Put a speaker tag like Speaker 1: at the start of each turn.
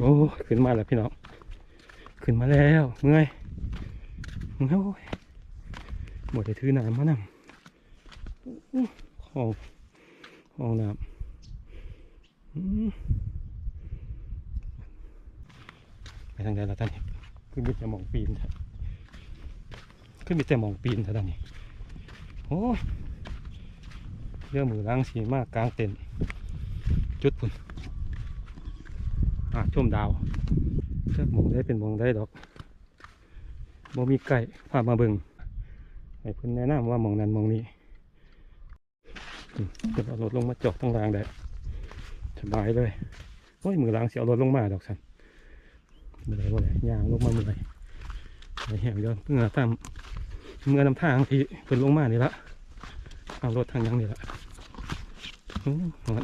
Speaker 1: โอ้ขึ้นมาแล้วพี่น้องขึ้นมาแล้วเมื่อยโอ้ยหมดได้ถือน้ำมานำอู้ห้องห้องน้ำไปทางใดละท่านนี่ขึ้นมีแต่หมองปีนขึ้นมีแต่หมองปีนท่านนี่โอ้เรื่องมือล้างสีมากกลางเต็นจุดพุ่น อ่าชมดาวเลือกมองได้เป็นมองได้ดอกบ่มีไก่พามาเบิ่งให้เพิ่อนแนะนำว่ามองนั้นมองนี้อืมเดี๋ยวเอารถลงมาจอดตรงรางได้สบายเลยโอ้ยมือล้างเสียเอารถลงมาดอกสันเมื่อไรบ่ไรยางลงมาเมื่อไรไอ้แหงเดียวเมื่อตามเมื่อนำทางที่เพิ่นลงมานี่ละเอารถทางยังนี่ละอืมหอน